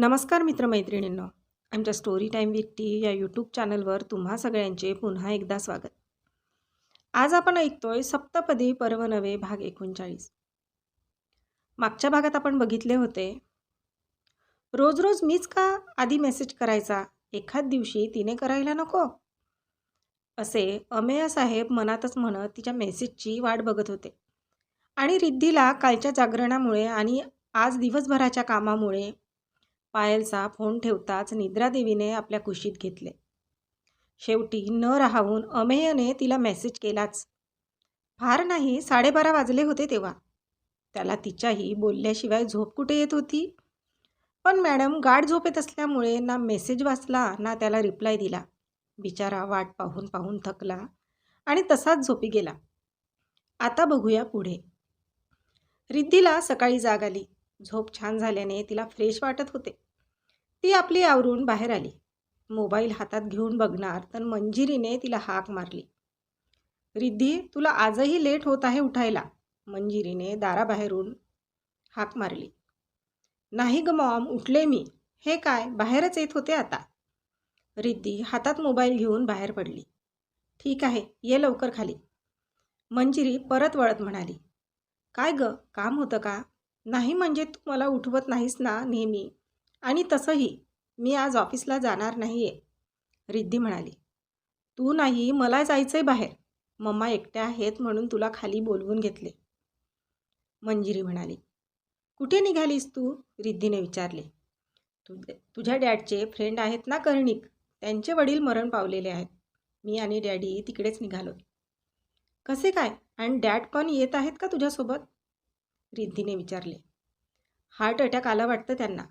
नमस्कार मित्रमैत्रिणींनो. आमच्या स्टोरी टाईम विथ टी या यूट्यूब चॅनलवर तुम्हा सगळ्यांचे पुन्हा एकदा स्वागत. आज आपण ऐकतोय सप्तपदी पर्व नवे भाग एकोणचाळीस. मागच्या भागात आपण बघितले होते रोज रोज मीच का आधी मेसेज करायचा? एखाद दिवशी तिने करायला नको? असे अमेय साहेब मनातच म्हणत तिच्या मेसेजची वाट बघत होते. आणि रिद्धीला कालच्या जागरणामुळे आणि आज दिवसभराच्या कामामुळे पायलचा फोन ठेवताच निद्रादेवीने आपल्या कुशीत घेतले. शेवटी न राहून अमेयने तिला मेसेज केलाच. फार नाही साडेबारा वाजले होते तेव्हा. त्याला तिच्याही बोलल्याशिवाय झोप कुठे येत होती? पण मॅडम गाढ झोपेत असल्यामुळे ना मेसेज वाचला ना त्याला रिप्लाय दिला. बिचारा वाट पाहून पाहून थकला आणि तसाच झोपी गेला. आता बघूया पुढे. रिद्धीला सकाळी जाग आली. झोप छान झाल्याने तिला फ्रेश वाटत होते. ती आपली आवरून बाहेर आली. मोबाईल हातात घेऊन बघणार तर मंजिरीने तिला हाक मारली. रिद्धी तुला आजही लेट होत आहे उठायला. मंजिरीने दाराबाहेरून हाक मारली. नाही ग मॉम उठले मी. हे काय बाहेरच येत होते आता? रिद्धी हातात मोबाईल घेऊन बाहेर पडली. ठीक आहे ये लवकर खाली. मंजिरी परत वळत म्हणाली. काय ग काम होतं का? नाही म्हणजे तू मला उठवत नाहीस ना नेहमी. आणि तसंही मी आज ऑफिसला जाणार नाही आहे रिद्धी म्हणाली. तू नाही मला जायचं आहे बाहेर. मम्मा एकट्या आहेत म्हणून तुला खाली बोलवून घेतले. मंजिरी म्हणाली. कुठे निघालीस तू? रिद्धीने विचारले. तु तुझ्या डॅडचे फ्रेंड आहेत ना कर्णिक? त्यांचे वडील मरण पावलेले आहेत. मी आणि डॅडी तिकडेच निघालो कसे काय? आणि डॅड पण येत आहेत का तुझ्यासोबत? रिद्धीने विचारले. हार्ट अटॅक आला वाटतं त्यांना.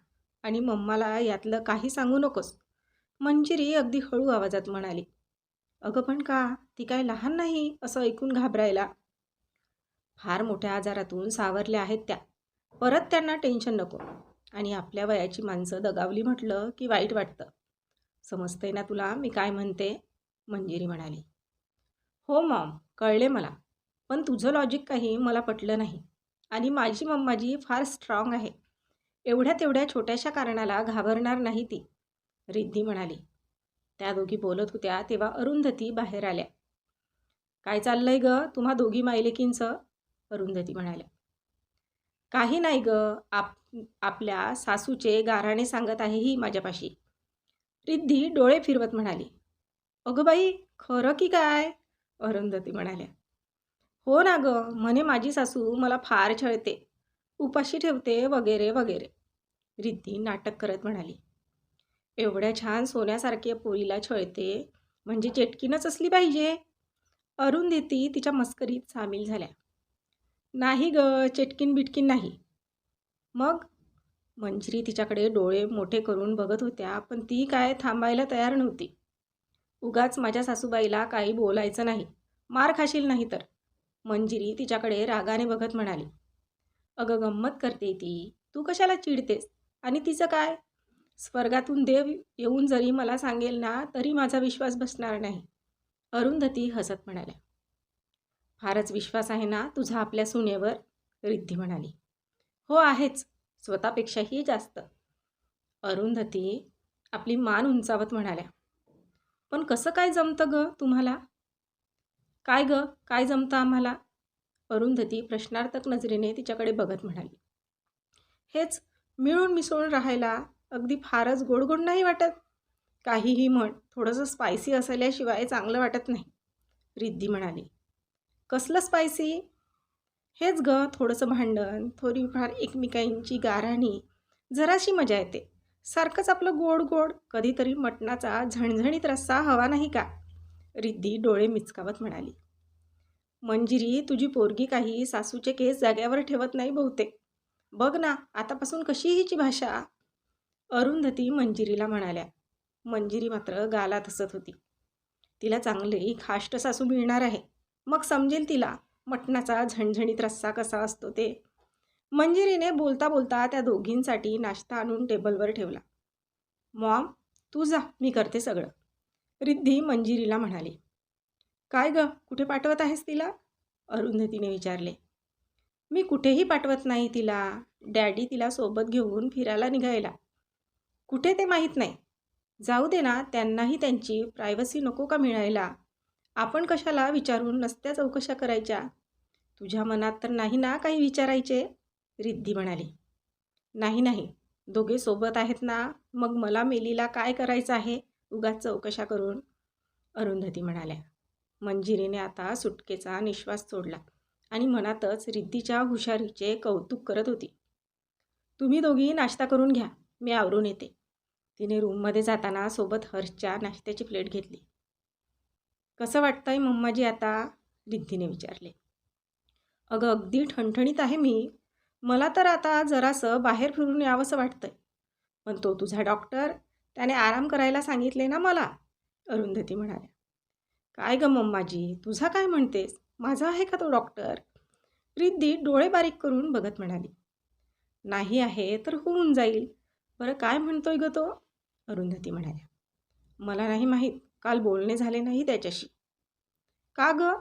आणि मम्माला यातलं काही सांगू नकोस. मंजिरी अगदी हळू आवाजात म्हणाली अगं पण का? ती काय लहान नाही? असं ऐकून घाबरायला. फार मोठ्या आजारातून सावरल्या आहेत त्या. परत त्यांना टेन्शन नको. आणि आपल्या वयाची माणसं दगावली म्हटलं की वाईट वाटतं. समजतंय ना तुला मी काय म्हणते? मंजिरी म्हणाली. हो मॉम कळले मला. पण तुझं लॉजिक काही मला पटलं नाही. आणि माझी मम्माजी फार स्ट्रॉंग आहे. एवढ्या तेवढ्या छोट्याशा कारणाला घाबरणार नाही ती रिद्धी म्हणाली. त्या दोघी बोलत होत्या तेव्हा अरुंधती बाहेर आल्या. काय चाललंय ग? तुम्हा दोघी मायलेकींचं? अरुंधती म्हणाल्या. काही नाही ग. आप आपल्या सासूचे गाराणे सांगत आहे ही माझ्यापाशी. रिद्धी डोळे फिरवत म्हणाली. अगं बाई खरं की काय? अरुंधती म्हणाल्या. हो ना ग म्हणे माझी सासू मला फार छळते. उपाशी ठेवते वगैरे वगैरे. रिद्धी नाटक करत म्हणाली. एवढ्या छान सोन्यासारख्या पोरीला छळते म्हणजे चेटकीनच असली पाहिजे. अरुंधती तिच्या मस्करीत सामील झाल्या. नाही ग चेटकीन बिटकीन नाही. मग? मंजिरी तिच्याकडे डोळे मोठे करून बघत होत्या पण ती काय थांबायला तयार नव्हती. उगाच माझ्या सासूबाईला काही बोलायचं नाही. मार खाशील नाही तर. मंजिरी तिच्याकडे रागाने बघत म्हणाली. अगं गंमत करते ती. तू कशाला चिडतेस? आणि तिचं काय? स्वर्गातून देव येऊन जरी मला सांगेल ना तरी माझा विश्वास बसणार नाही. अरुंधती हसत म्हणाल्या. फारच विश्वास आहे ना तुझा आपल्या सुनेवर? रिद्धी म्हणाली. हो आहेच. स्वतःपेक्षाही जास्त. अरुंधती आपली मान उंचावत म्हणाल्या. पण कसं काय जमतं ग तुम्हाला? काय ग? काय जमतं आम्हाला? अरुंधती प्रश्नार्थक नजरेने तिच्याकडे बघत म्हणाली. हेच मिळून मिसळून राहायला अगदी फारच गोड गोड नाही वाटत. काहीही म्हण थोडंसं स्पायसी असल्याशिवाय चांगलं वाटत नाही रिद्धी म्हणाली. कसलं स्पायसी हेच ग थोडंसं भांडण थोडीफार एकमेकांची गाराणी. जराशी मजा येते. सारखंच आपलं गोड गोड कधीतरी मटणाचा झणझणीत रस्सा हवा नाही का? रिद्धी डोळे मिचकावत म्हणाली. मंजिरी तुझी पोरगी काही सासूचे केस जाग्यावर ठेवत नाही बहुतेक. बघ ना आतापासून कशी हिची भाषा? अरुंधती मंजिरीला म्हणाल्या. मंजिरी मात्र गालात हसत होती. तिला चांगली खाष्ट सासू मिळणार आहे. मग समजेल तिला मटणाचा झणझणीत रस्सा कसा असतो ते. मंजिरीने बोलता बोलता त्या दोघींसाठी नाश्ता आणून टेबलवर ठेवला. मॉम तू जा मी करते सगळं. रिद्धी मंजिरीला म्हणाली. काय ग? कुठे पाठवत आहेस तिला? अरुंधतीने विचारले. मी कुठेही पाठवत नाही तिला. डॅडी तिला सोबत घेऊन फिरायला निघायला. कुठे ते माहीत नाही. जाऊ दे ना त्यांनाही त्यांची प्रायव्हसी नको का मिळायला? आपण कशाला विचारून नसत्या चौकशा करायच्या? तुझ्या मनात तर नाही ना काही विचारायचे? रिद्धी म्हणाली. नाही नाही. दोघे सोबत आहेत ना. मग मला मेलीला काय करायचं आहे? उगाच चौकशा करून. अरुंधती म्हणाल्या. मंजिरीने आता सुटकेचा निश्वास सोडला आणि मनातच रिद्धीच्या हुशारीचे कौतुक करत होती. तुम्ही दोघी नाश्ता करून घ्या मी आवरून येते. तिने रूममध्ये जाताना सोबत हर्षच्या नाश्त्याची प्लेट घेतली. कसं वाटतंय मम्माजी आता? रिद्धीने विचारले. अगं अगदी ठणठणीत आहे मी. मला तर आता जरासं बाहेर फिरून यावंसं वाटतंय. पण तो तुझा डॉक्टर त्याने आराम करायला सांगितले ना मला? अरुंधती म्हणाल्या. काय ग मम्माजी तुझा काय म्हणतेस? माझा आहे का तो डॉक्टर? रिद्धी डोळे बारीक करून बघत म्हणाली. नाही आहे तर होऊन जाईल. बरं काय म्हणतोय ग तो? अरुंधती म्हणाल्या. मला नाही माहीत. काल बोलणे झाले नाही त्याच्याशी. का ग?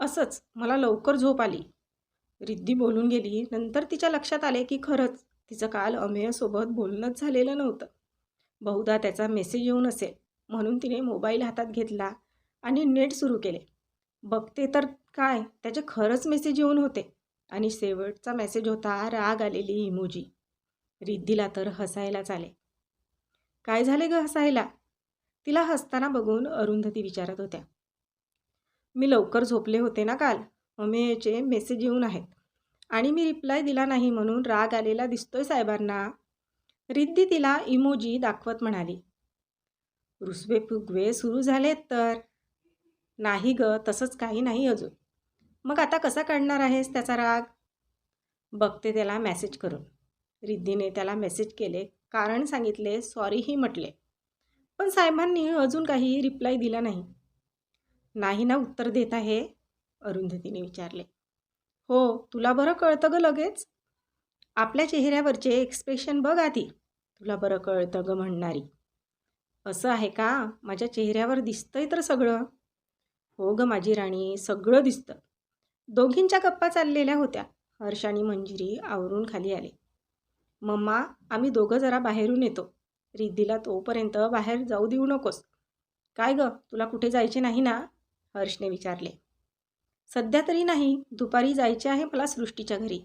असंच. मला लवकर झोप आली. रिद्धी बोलून गेली. नंतर तिच्या लक्षात आले की खरंच तिचं काल अमेयसोबत बोलणंच झालेलं नव्हतं. बहुधा त्याचा मेसेज येऊन असेल. म्हणून तिने मोबाईल हातात घेतला. आणि नेट सुरू केले. बघते तर काय? त्याचे खरंच मेसेज येऊन होते. आणि शेवटचा मेसेज होता राग आलेली इमोजी. रिद्धीला तर हसायलाच आले. काय झाले ग हसायला? तिला हसताना बघून अरुंधती विचारत होत्या. मी लवकर झोपले होते ना काल? अमेयचे मेसेज येऊन आहेत. आणि मी रिप्लाय दिला नाही म्हणून राग आलेला दिसतोय साहेबांना. रिद्धी तिला इमोजी दाखवत म्हणाली. रुसवे फुगवे सुरू झालेत तर? नाही ग तसंच काही नाही अजून. मग आता कसा काढणार आहेस त्याचा राग? बघते त्याला मेसेज करून. रिद्धीने त्याला मेसेज केले कारण सांगितले सॉरीही म्हटले. पण साहेबांनी अजून काही रिप्लाय दिला नाही. नाही ना उत्तर देत आहे अरुंधतीने विचारले. हो तुला बरं कळतं ग लगेच? आपल्या चेहऱ्यावरचे एक्सप्रेशन बघ आधी. तुला बरं कळतं ग म्हणणारी. असं आहे का? माझ्या चेहऱ्यावर दिसतंय तर सगळं. हो ग माझी राणी सगळं दिसतं. दोघींच्या गप्पा चाललेल्या होत्या. हर्ष आणि मंजिरी आवरून खाली आले. मम्मा आम्ही दोघं जरा बाहेरून येतो. रिद्धीला तोपर्यंत बाहेर जाऊ देऊ नकोस. काय ग तुला कुठे जायचे नाही ना? हर्षने विचारले. सध्या तरी नाही दुपारी जायचे आहे मला सृष्टीच्या घरी.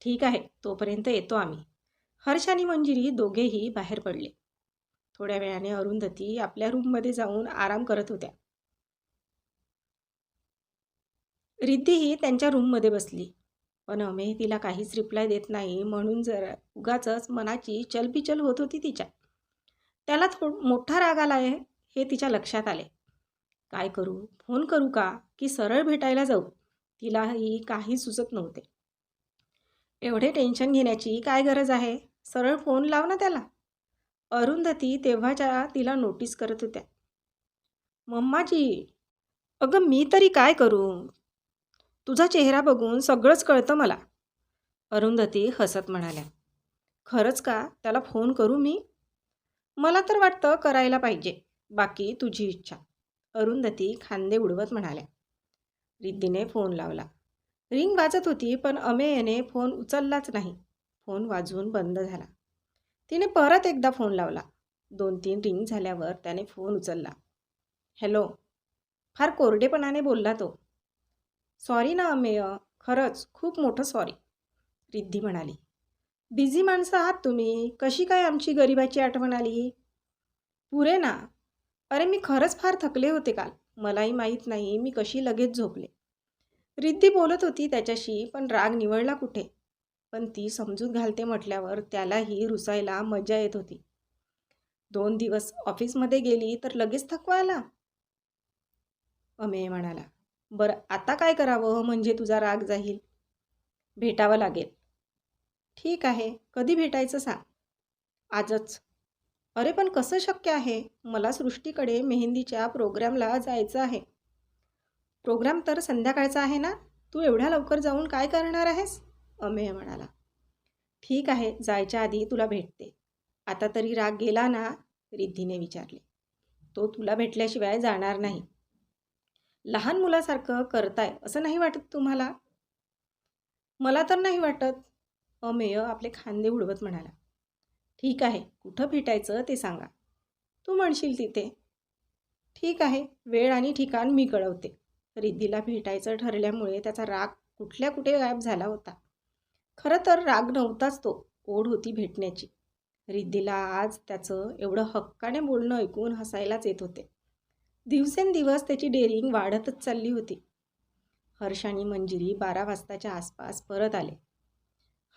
ठीक आहे तोपर्यंत येतो आम्ही. हर्ष आणि मंजिरी दोघेही बाहेर पडले. थोड्या वेळाने अरुंधती आपल्या रूममध्ये जाऊन आराम करत होत्या. रिद्धीही त्यांच्या रूममध्ये बसली. पण अमे तिला काहीच रिप्लाय देत नाही. म्हणून जर उगाच मनाची चलबिचल होत होती तिच्या. त्याला थो मोठा राग आला आहे हे तिच्या लक्षात आले. काय करू? फोन करू का? की सरळ भेटायला जाऊ? तिलाही काही सुचत नव्हते. एवढे टेन्शन घेण्याची काय गरज आहे? सरळ फोन लाव ना त्याला. अरुंधती तेव्हाच्या तिला नोटीस करत होत्या. मम्माजी अगं मी तरी काय करू? तुझा चेहरा बघून सगळंच कळतं मला. अरुंधती हसत म्हणाल्या. खरंच का? त्याला फोन करू मी? मला तर वाटतं करायला पाहिजे. बाकी तुझी इच्छा. अरुंधती खांदे उडवत म्हणाल्या. रिद्धीने फोन लावला. रिंग वाजत होती पण अमेयने फोन उचललाच नाही. फोन वाजवून बंद झाला. तिने परत एकदा फोन लावला. दोन तीन रिंग झाल्यावर त्याने फोन उचलला. हॅलो. फार कोरडेपणाने बोलला तो. सॉरी ना अमेय खरंच खूप मोठं सॉरी रिद्धी म्हणाली. बिझी माणसं आहात तुम्ही. कशी काय आमची गरिबाची आठवण आली? पुरे ना. अरे मी खरंच फार थकले होते काल. मलाही माहीत नाही मी कशी लगेच झोपले. रिद्धी बोलत होती त्याच्याशी पण राग निवडला कुठे? पण ती समजूत घालते म्हटल्यावर त्यालाही रुसायला मजा येत होती. दोन दिवस ऑफिसमध्ये गेली तर लगेच थकवायला अमेय म्हणाला. बरं आता काय करावं? म्हणजे तुझा राग जाईल भेटावं लागेल. ठीक आहे. कधी भेटायचं सांग. आजच. अरे पण कसं शक्य आहे? मला सृष्टीकडे मेहंदीच्या प्रोग्रामला जायचं आहे. प्रोग्राम तर संध्याकाळचा आहे ना? तू एवढ्या लवकर जाऊन काय करणार आहेस? अमेय म्हणाला. ठीक आहे. जायच्या आधी तुला भेटते. आता तरी राग गेला ना? रिद्धीने विचारले. तो तुला भेटल्याशिवाय जाणार नाही. लहान मुलासारखं करताय असं नाही वाटत तुम्हाला? मला तर नाही वाटत. अमेय आपले खांदे उडवत म्हणाला. ठीक आहे कुठं भेटायचं ते सांगा. तू म्हणशील तिथे. ठीक आहे वेळ आणि ठिकाण मी कळवते. रिद्धीला भेटायचं ठरल्यामुळे त्याचा राग कुठल्या कुठे गायब झाला होता? खरं तर राग नव्हताच तो ओढ होती भेटण्याची. रिद्धीला आज त्याचं एवढं हक्काने बोलणं ऐकून हसायलाच येत होते. दिवसेंदिवस त्याची डेअरिंग वाढतच चालली होती. हर्ष आणि मंजिरी बारा वाजताच्या आसपास परत आले.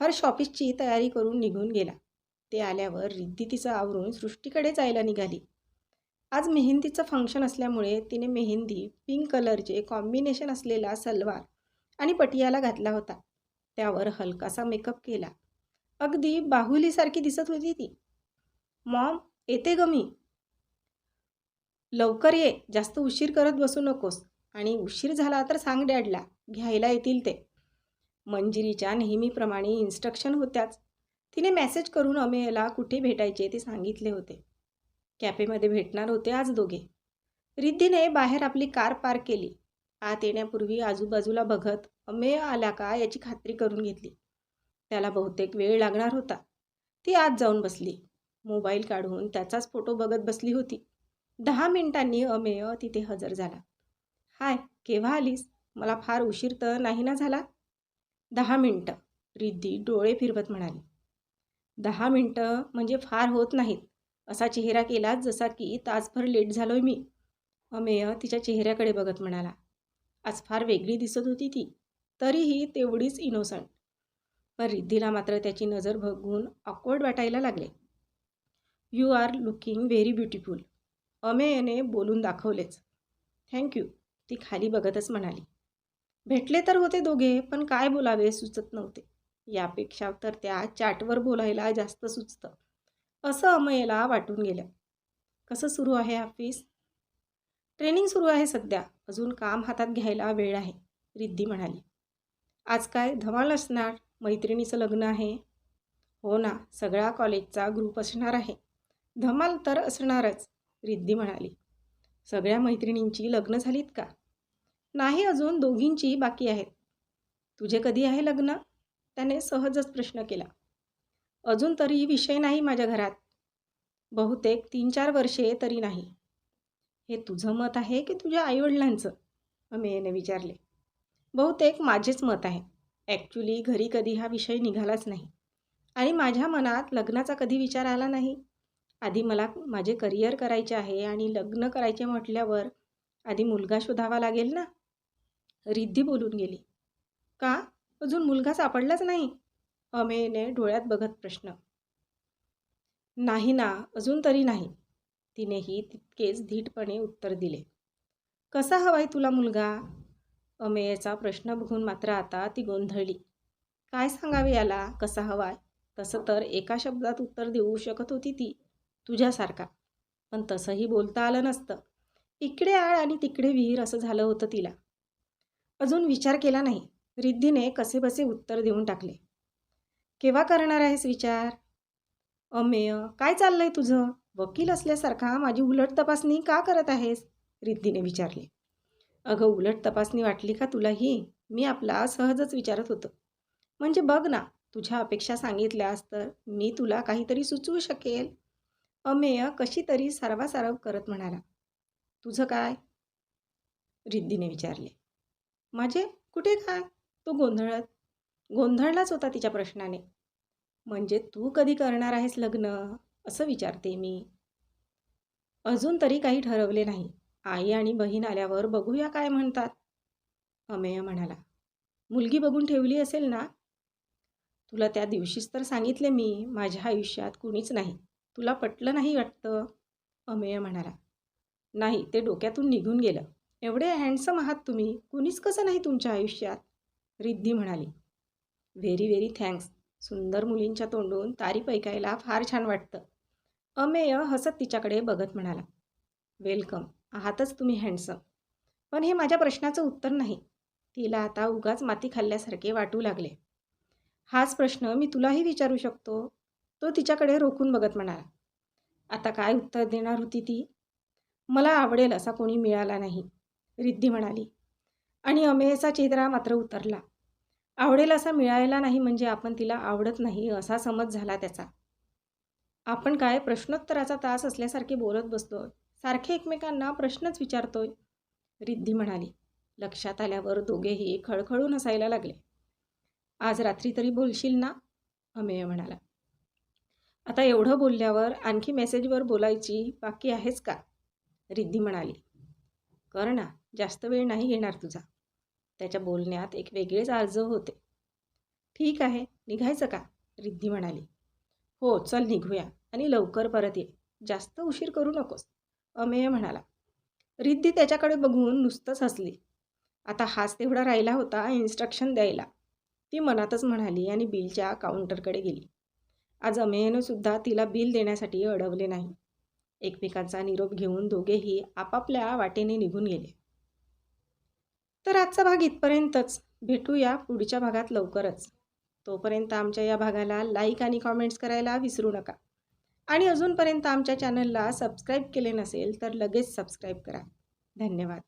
हर्ष ऑफिसची तयारी करून निघून गेला. ते आल्यावर रिद्धी तिचं आवरून सृष्टीकडे जायला निघाली. आज मेहंदीचं फंक्शन असल्यामुळे तिने मेहंदी पिंक कलरचे कॉम्बिनेशन असलेला सलवार आणि पटियाला घातला होता. त्यावर हलकासा मेकअप केला. अगदी बाहुलीसारखी दिसत होती ती. मॉम येते ग मी. लवकर ये जास्त उशीर करत बसू नकोस. आणि उशीर झाला तर सांग डॅडला घ्यायला येतील ते. मंजिरीच्या नेहमीप्रमाणे इन्स्ट्रक्शन होत्याच. तिने मेसेज करून अमेयला कुठे भेटायचे ते सांगितले होते. कॅफेमध्ये भेटणार होते आज दोघे. रिद्धीने बाहेर आपली कार पार्क केली. आत येण्यापूर्वी आजूबाजूला बघत अमेय आला का याची खात्री करून घेतली. त्याला बहुतेक वेळ लागणार होता. ती आत जाऊन बसली. मोबाईल काढून त्याचाच फोटो बघत बसली होती. दहा मिनिटांनी अमेय तिथे हजर झाला. हाय केव्हा आलीस? मला फार उशीर तर नाही ना झाला? दहा मिनटं रिद्धी डोळे फिरवत म्हणाली. दहा मिनटं म्हणजे फार होत नाहीत. असा चेहरा केला जसा की तासभर लेट झालोय मी. अमेय तिच्या चेहऱ्याकडे बघत म्हणाला. आज फार वेगळी दिसत होती ती. तरीही तेवढीच इनोसंट पण रिद्धीला मात्र त्याची नजर बघून ऑकवर्ड वाटायला लागले. You are looking very beautiful अमेयने बोलून दाखवलेच. थँक्यू ती खाली बघतच म्हणाली. भेटले तर होते दोघे पण काय बोलावे सुचत नव्हते. यापेक्षा तर त्या चॅटवर बोलायला जास्त सुचतं. असं अमयला वाटून गेलं. कसं सुरू आहे ऑफिस? ट्रेनिंग सुरू आहे सध्या. अजून काम हातात घ्यायला वेळ आहे रिद्धी म्हणाली. आज काय धमाल असणार? मैत्रिणीचं लग्न आहे. हो ना सगळ्या कॉलेजचा ग्रुप असणार आहे. धमाल तर असणारच. रिद्धी म्हणाली सगळ्या मैत्रिणींची लग्न झालीत का? नाही अजून दोघींची बाकी आहेत. तुझे कधी आहे लग्न? त्याने सहजच प्रश्न केला. अजून तरी विषय नाही माझ्या घरात. बहुतेक तीन चार वर्षे तरी नाही. हे तुझं मत आहे की तुझ्या आईवडिलांचं? अमेयने विचारले. बहुतेक माझेच मत आहे. ॲक्च्युली घरी कधी हा विषय निघालाच नाही. आणि माझ्या मनात लग्नाचा कधी विचार आला नाही? आधी मला माझे करिअर करायचे आहे आणि लग्न करायचे म्हटल्यावर आधी मुलगा शोधावा लागेल ना? रिद्धी बोलून गेली. का? अजून मुलगा सापडलाच नाही? अमेयने डोळ्यात बघत प्रश्न. नाही ना अजून तरी नाही. तिनेही तितकेच धीटपणे उत्तर दिले. कसा हवाय तुला मुलगा? अमेयचा प्रश्न बघून मात्र आता ती गोंधळली. काय सांगावे याला? कसा हवाय? तसं तर एका शब्दात उत्तर देऊ शकत होती ती. तुझ्यासारखा. पण तसंही बोलता आलं नसतं. इकडे आळ आणि तिकडे विहीर असं झालं होतं तिला. अजून विचार केला नाही. रिद्धीने कसेबसे उत्तर देऊन टाकले. केव्हा करणार आहेस विचार? अमेय काय चाललंय तुझं? वकील असल्यासारखा माझी उलट तपासणी का करत आहेस? रिद्धीने विचारले. अगं उलट तपासणी वाटली का तुलाही? मी आपला सहजच विचारत होतो. म्हणजे बघ ना तुझ्या अपेक्षा सांगितल्यास तर मी तुला काहीतरी सुचवू शकेल. अमेय कशी तरी सारवासारव करत म्हणाला तुझं काय? रिद्धीने विचारले माझे कुठे काय? तो गोंधळत गोंधळलाच होता तिच्या प्रश्नाने. म्हणजे तू कधी करणार आहेस लग्न? असं विचारते मी. अजून तरी काही ठरवले नाही. आई आणि बहीण आल्यावर बघूया काय म्हणतात. अमेय म्हणाला मुलगी बघून ठेवली असेल ना? तुला त्या दिवशीच तर सांगितले मी माझ्या आयुष्यात कुणीच नाही. तुला पटलं नाही वाटतं? अमेय म्हणाला. नाही ते डोक्यातून निघून गेलं. एवढे हँडसम आहात तुम्ही कुणीच कसं नाही तुमच्या आयुष्यात? रिद्धी म्हणाली. Very very thanks. सुंदर मुलींच्या तोंडून तारीफ ऐकायला फार छान वाटतं. अमेय हसत तिच्याकडे बघत म्हणाला. वेलकम. आहातच तुम्ही हँडसम पण हे माझ्या प्रश्नाचं उत्तर नाही. तिला आता उगाच माती खाल्ल्यासारखे वाटू लागले. हाच प्रश्न मी तुलाही विचारू शकतो? तो तिच्याकडे रोखून बघत म्हणाला आता काय उत्तर देणार होती ती? मला आवडेल असा कोणी मिळाला नाही रिद्धी म्हणाली. आणि अमेयचा चेहरा मात्र उतरला. आवडेल असा मिळायला नाही म्हणजे आपण तिला आवडत नाही असा समज झाला त्याचा. आपण काय प्रश्नोत्तराचा तास असल्यासारखे बोलत बसलोय सारखे एकमेकांना प्रश्नच विचारतोय रिद्धी म्हणाली. लक्षात आल्यावर दोघेही खळखळून हसायला लागले. आज रात्री तरी बोलशील ना? अमेय म्हणाला. आता एवढं बोलल्यावर आणखी मेसेजवर बोलायची बाकी आहेच का? रिद्धी म्हणाली. कर ना जास्त वेळ नाही घेणार तुझा. त्याच्या बोलण्यात एक वेगळेच अर्ज होते. ठीक आहे निघायचं का? रिद्धी म्हणाली. हो चल निघूया आणि लवकर परत ये. जास्त उशीर करू नकोस अमेय म्हणाला. रिद्धी त्याच्याकडे बघून नुसतंच हसली. आता हाच तेवढा राहिला होता इन्स्ट्रक्शन द्यायला. ती मनातच म्हणाली आणि बिलच्या काउंटरकडे गेली. आज अमेयनं सुद्धा तिला बिल देण्यासाठी अडवले नाही. एकमेकांचा निरोप घेऊन दोघेही आपापल्या वाटेने निघून गेले. तर आजचा भाग इथपर्यंतच. भेटूया पुढच्या भागात लवकरच. तोपर्यंत आमच्या या भागाला लाईक आणि कॉमेंट्स करायला विसरू नका. आणि अजूनपर्यंत आमच्या चॅनलला सबस्क्राईब केले नसेल तर लगेच सबस्क्राईब करा. धन्यवाद.